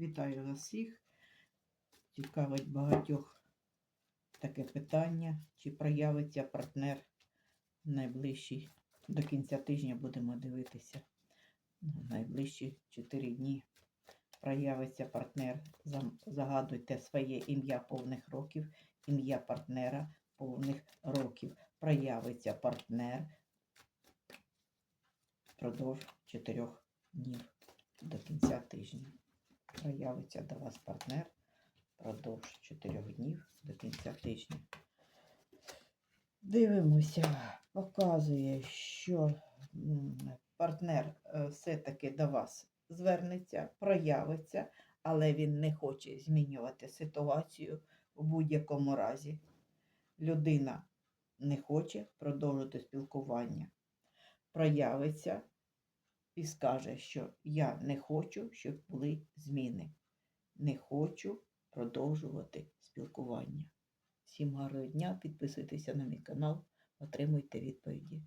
Вітаю вас всіх. Цікавить багатьох таке питання, чи проявиться партнер найближчий. До кінця тижня будемо дивитися. На Найближчі 4 дні проявиться партнер. Загадуйте своє ім'я повних років, ім'я партнера повних років. Проявиться партнер впродовж 4 днів до кінця тижня. Проявиться до вас партнер впродовж 4 днів до кінця тижня. Дивимося, показує, що партнер е, все-таки до вас звернеться, проявиться, але він не хоче змінювати ситуацію в будь-якому разі. Людина не хоче продовжити спілкування. Проявиться і скаже, що я не хочу, щоб були зміни. Не хочу продовжувати спілкування. Всім гарного дня, підписуйтеся на мій канал, отримуйте відповіді.